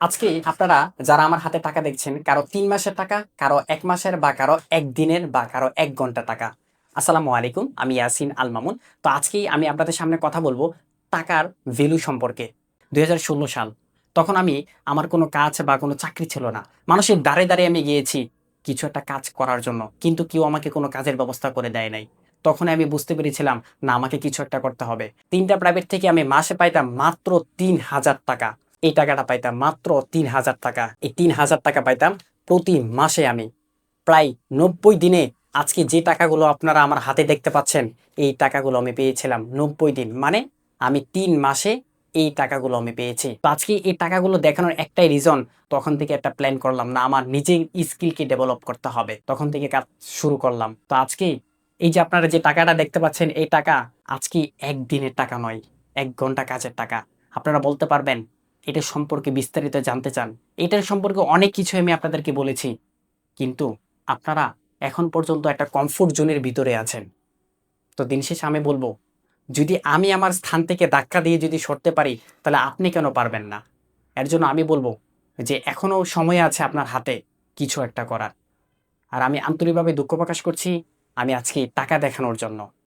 আজকে আপনারা যারা আমার হাতে টাকা দেখছেন, কারও তিন মাসের টাকা, কারও এক মাসের বা কারও একদিনের বা কারও এক ঘণ্টা টাকা। আসসালামু আলাইকুম, আমি ইয়াসিন আল মামুন। তো আজকেই আমি আপনাদের সামনে কথা বলব টাকার ভ্যালু সম্পর্কে। দু হাজার ষোলো সাল, তখন আমি আমার কোনো কাজ বা কোনো চাকরি ছিল না। মানুষের দাঁড়ে দাঁড়ে আমি গিয়েছি কিছু একটা কাজ করার জন্য, কিন্তু কেউ আমাকে কোনো কাজের ব্যবস্থা করে দেয় নাই। তখন আমি বুঝতে পেরেছিলাম, না, আমাকে কিছু একটা করতে হবে। তিনটা প্রাইভেট থেকে আমি মাসে পাইতাম মাত্র তিন হাজার টাকা। এই টাকাটা পাইতাম মাত্র তিন হাজার টাকা। এই তিন হাজার টাকা পাইতাম প্রতি মাসে আমি। প্রায় নব্বই দিনে আজকে যে টাকাগুলো আপনারা আমার হাতে দেখতে পাচ্ছেন, এই টাকাগুলো আমি পেয়েছিলাম নব্বই দিন। মানে আমি তিন মাসে এই টাকাগুলো আমি পেয়েছি। আজকে এই টাকাগুলো দেখানোর একটাই রিজন তখন থেকে একটা প্ল্যান করলাম না, আমার নিজের স্কিলকে ডেভেলপ করতে হবে। তখন থেকে কাজ শুরু করলাম। তো আজকে এই যে আপনারা যে টাকাটা দেখতে পাচ্ছেন, এই টাকা আজকে একদিনের টাকা নয়, এক ঘণ্টা কাজের টাকা। আপনারা বলতে পারবেন এটা সম্পর্কে বিস্তারিত জানতে চান। এটার সম্পর্কে অনেক কিছু আমি আপনাদেরকে বলেছি। কিন্তু আপনারা এখন পর্যন্ত একটা কমফোর্ট জোনের ভিতরে আছেন। তো দিন শেষে আমি বলব, যদি আমি আমার স্থান থেকে ধাক্কা দিয়ে যদি সরতে পারি, তাহলে আপনি কেন পারবেন না? এর জন্য আমি বলব যে এখনও সময় আছে আপনার হাতে কিছু একটা করার। আর আমি আন্তরিকভাবে দুঃখ প্রকাশ করছি, আমি আজকে টাকা দেখানোর জন্য।